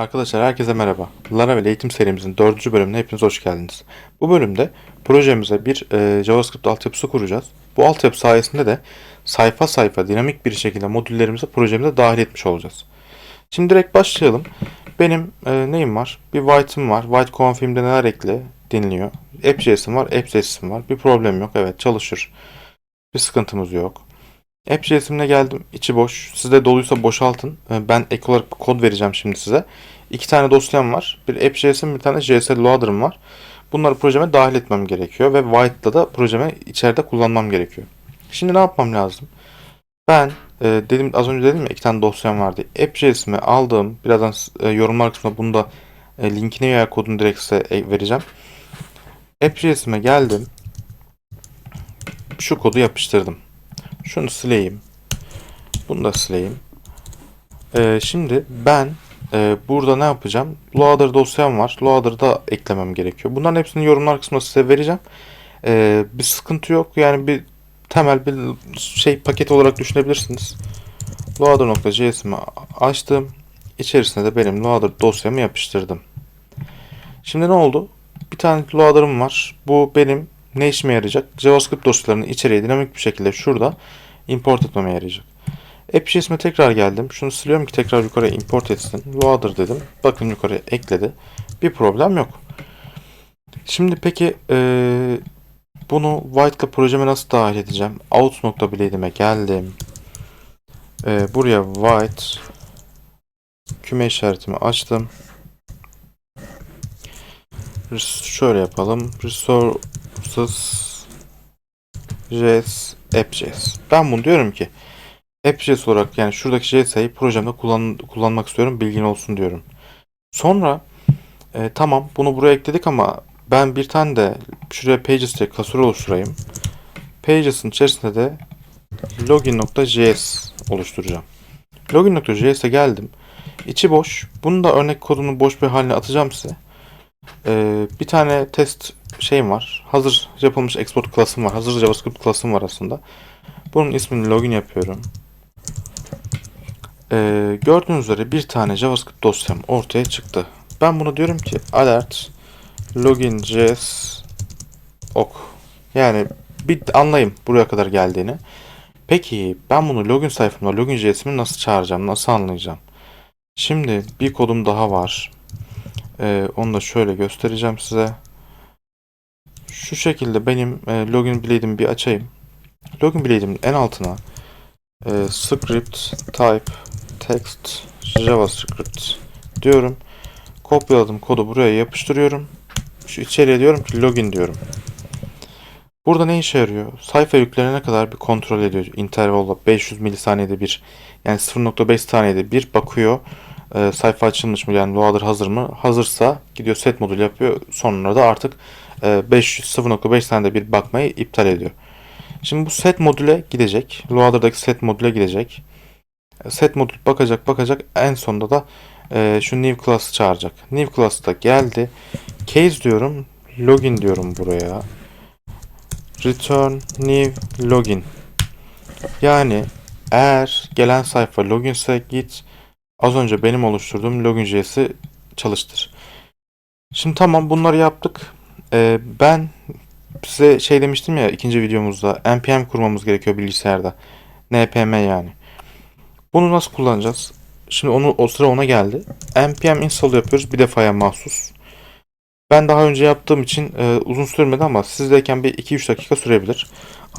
Arkadaşlar herkese merhaba. Laravel eğitim serimizin 4. bölümüne hepiniz hoş geldiniz. Bu bölümde projemize bir e, JavaScript altyapısı kuracağız. Bu altyapı sayesinde de sayfa sayfa dinamik bir şekilde modüllerimizi projemize dahil etmiş olacağız. Şimdi direkt başlayalım. Benim e, neyim var? Bir white'ım var. White config'imde neler ekle dinliyor. App.js'im var. App.js'im var. Bir problem yok. Evet çalışır. Bir sıkıntımız yok. App.js'imle geldim. İçi boş. Sizde doluysa boşaltın. Ee, Ben ek olarak bir kod vereceğim şimdi size. İki tane dosyam var. Bir App.js'im bir tane JS Loader'ım var. Bunları projeme dahil etmem gerekiyor. Ve White'da da projeme içeride kullanmam gerekiyor. Şimdi ne yapmam lazım? Ben e, dedim az önce dedim ya iki tane dosyam vardı. App.js'imi aldım. Birazdan e, yorumlar kısmında bunu da e, linkini veya kodunu direkt size e, vereceğim. App.js'ime geldim. Şu kodu yapıştırdım. Şunu sileyim. Bunu da sileyim. Ee, şimdi ben e, burada ne yapacağım? Loader dosyam var. Loader'da eklemem gerekiyor. Bunların hepsini yorumlar kısmında size vereceğim. Ee, bir sıkıntı yok. Yani bir temel bir şey paket olarak düşünebilirsiniz. Loader.js'imi açtım. İçerisine de benim Loader dosyamı yapıştırdım. Şimdi ne oldu? Bir tane loader'ım var. Bu benim ne işime yarayacak? JavaScript dosyalarını içeriye dinamik bir şekilde şurada import etmeme yarayacak. App.js'ime tekrar geldim. Şunu siliyorum ki tekrar yukarıya import etsin. Loader dedim. Bakın yukarıya ekledi. Bir problem yok. Şimdi peki eee, bunu White'la projeme nasıl dahil edeceğim? Out.blade'ime geldim. Eee, buraya White küme işaretimi açtım. Şöyle yapalım. Resources JS App.js. Ben bunu diyorum ki App.js olarak yani şuradaki JS'yi projemde kullan, kullanmak istiyorum. Bilgin olsun diyorum. Sonra e, tamam bunu buraya ekledik ama ben bir tane de şuraya Pages diye klasör oluşturayım. Pages'in içerisinde de login.js oluşturacağım. Login.js'e geldim. İçi boş. Bunu da örnek kodunu boş bir haline atacağım size. Ee, bir tane test şeyim var. Hazır yapılmış export class'ım var. Hazır JavaScript class'ım var aslında. Bunun ismini login yapıyorum. Ee, gördüğünüz üzere bir tane JavaScript dosyam ortaya çıktı. Ben bunu diyorum ki alert login.js ok. Yani bir anlayayım buraya kadar geldiğini. Peki ben bunu login sayfamda login.js'imi nasıl çağıracağım? Nasıl anlayacağım? Şimdi bir kodum daha var. Ee, onu da şöyle göstereceğim size. Şu şekilde benim e, login blade'imi bir açayım. Login blade'imin en altına e, script type text javascript diyorum. Kopyaladım kodu buraya yapıştırıyorum. Şu içeriye diyorum ki login diyorum. Burada ne işe yarıyor? Sayfa yüklenene kadar bir kontrol ediyor. Intervalla 500 milisaniyede bir yani 0.5 saniyede bir bakıyor. E, sayfa açılmış mı yani loader hazır mı? Hazırsa gidiyor set modül yapıyor. Sonra da artık e, 500 0.5 saniyede bir bakmayı iptal ediyor. Şimdi bu set modüle gidecek. Loader'daki set modüle gidecek. E, Set modül bakacak bakacak en sonunda da e, şu new class çağıracak. New class da geldi. Case diyorum. Login diyorum buraya. Return new login. Yani eğer gelen sayfa loginse git az önce benim oluşturduğum login.js'i çalıştır. Şimdi tamam bunları yaptık. Ee, ben size şey demiştim ya ikinci videomuzda npm kurmamız gerekiyor bilgisayarda. npm yani. Bunu nasıl kullanacağız? Şimdi onu o sıra ona geldi. npm install yapıyoruz bir defaya mahsus. Ben daha önce yaptığım için e, uzun sürmedi ama sizdeyken bir 2-3 dakika sürebilir.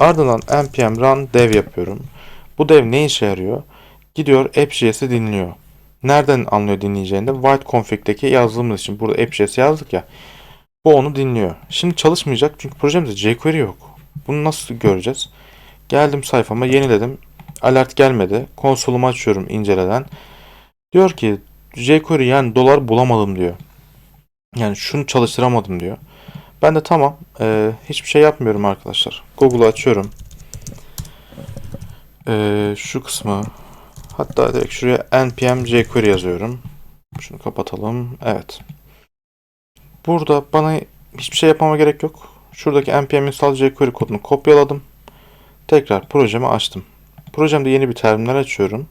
Ardından npm run dev yapıyorum. Bu dev ne işe yarıyor? Gidiyor app.js'i dinliyor. Nereden anlıyor dinleyeceğini de white config'deki yazdığımız için burada app.js yazdık ya. Bu onu dinliyor. Şimdi çalışmayacak çünkü projemizde jQuery yok. Bunu nasıl göreceğiz? Geldim sayfama yeniledim. Alert gelmedi. Konsolumu açıyorum inceleden. Diyor ki jQuery yani dolar bulamadım diyor. Yani şunu çalıştıramadım diyor. Ben de tamam. e, hiçbir şey yapmıyorum arkadaşlar. Google'u açıyorum. E, şu kısmı hatta direkt şuraya npm jQuery yazıyorum. Şunu kapatalım. Evet. Burada bana hiçbir şey yapmama gerek yok. Şuradaki npm install jQuery kodunu kopyaladım. Tekrar projemi açtım. Projemde yeni bir terminal açıyorum.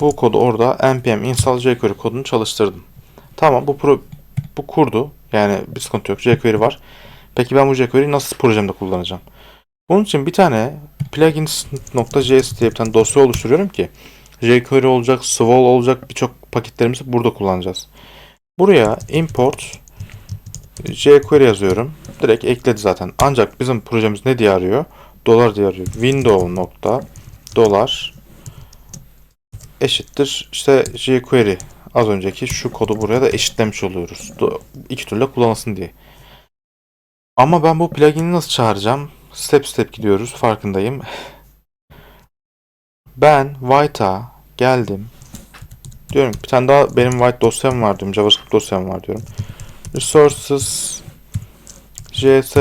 Bu kodu orada npm install jQuery kodunu çalıştırdım. Tamam bu pro, bu kurdu. Yani bir sıkıntı yok. jQuery var. Peki ben bu jQuery'yi nasıl projemde kullanacağım? Bunun için bir tane plugins.js diye bir tane dosya oluşturuyorum ki jQuery olacak, Swol olacak birçok paketlerimizi burada kullanacağız. Buraya import jQuery yazıyorum. Direkt ekledi zaten. Ancak bizim projemiz ne diye arıyor? Dolar diye arıyor. Window nokta dolar eşittir işte jQuery. Az önceki şu kodu buraya da eşitlemiş oluyoruz. İki türlü kullanılsın diye. Ama ben bu plugin'i nasıl çağıracağım? Step step gidiyoruz. Farkındayım. Ben White'a geldim. Diyorum bir tane daha benim White dosyam var diyorum. JavaScript dosyam var diyorum. Resources JS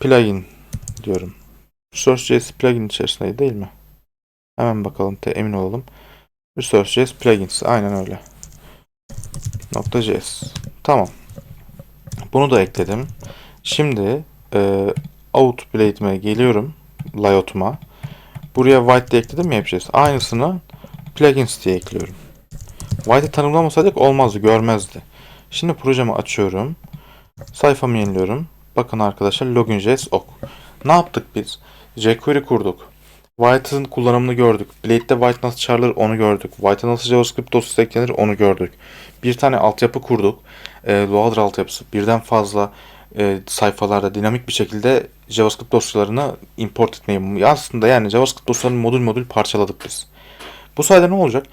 plugin diyorum. Resource JS plugin içerisinde değil mi? Hemen bakalım te emin olalım. Resource JS plugins aynen öyle. JS. Tamam. Bunu da ekledim. Şimdi e, Outblade'ime geliyorum. Layout'uma. Buraya white diye ekledim mi yapacağız? Aynısını plugins diye ekliyorum. White'i tanımlamasaydık olmazdı, görmezdi. Şimdi projemi açıyorum. Sayfamı yeniliyorum. Bakın arkadaşlar login.js ok. Ne yaptık biz? jQuery kurduk. White'ın kullanımını gördük. Blade'de White nasıl çağrılır onu gördük. White'a nasıl JavaScript dosyası eklenir onu gördük. Bir tane altyapı kurduk. E, Loader altyapısı. Birden fazla e, sayfalarda dinamik bir şekilde JavaScript dosyalarını import etmeyi aslında yani JavaScript dosyalarını modül modül parçaladık biz. Bu sayede ne olacak?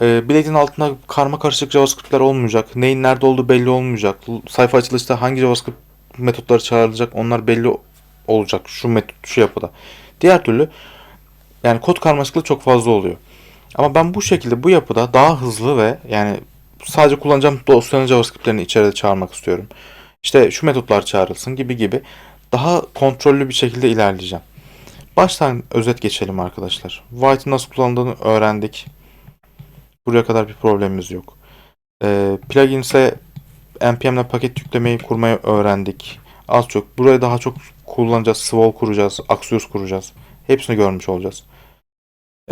E, Blade'in altında karma karışık JavaScript'ler olmayacak. Neyin nerede olduğu belli olmayacak. Sayfa açılışta hangi JavaScript metotları çağrılacak onlar belli olacak şu metot şu yapıda. Diğer türlü yani kod karmaşıklığı çok fazla oluyor. Ama ben bu şekilde bu yapıda daha hızlı ve yani sadece kullanacağım dosyanın JavaScript'lerini içeride çağırmak istiyorum. İşte şu metotlar çağrılsın gibi gibi daha kontrollü bir şekilde ilerleyeceğim. Baştan özet geçelim arkadaşlar. White'ın nasıl kullanıldığını öğrendik. Buraya kadar bir problemimiz yok. Ee, plugins'e npm'le paket yüklemeyi kurmayı öğrendik. Az çok. Buraya daha çok kullanacağız. Swol kuracağız. Axios kuracağız. Hepsini görmüş olacağız.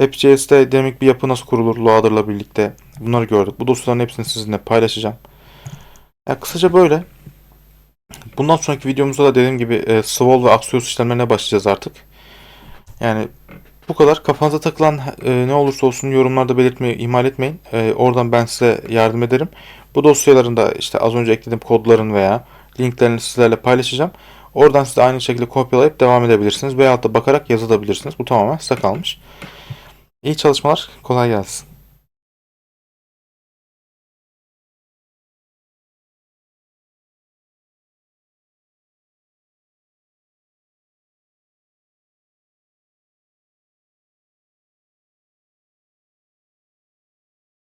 App.js'te dinamik bir yapı nasıl kurulur Loader'la birlikte bunları gördük. Bu dosyaların hepsini sizinle paylaşacağım. Ya kısaca böyle. Bundan sonraki videomuzda da dediğim gibi e, Swol ve Axios işlemlerine başlayacağız artık. Yani bu kadar. Kafanıza takılan e, ne olursa olsun yorumlarda belirtmeyi ihmal etmeyin. E, oradan ben size yardım ederim. Bu dosyaların da işte az önce eklediğim kodların veya linklerini sizlerle paylaşacağım. Oradan siz de aynı şekilde kopyalayıp devam edebilirsiniz. Veyahut da bakarak yazabilirsiniz. Bu tamamen size kalmış. İyi çalışmalar. Kolay gelsin.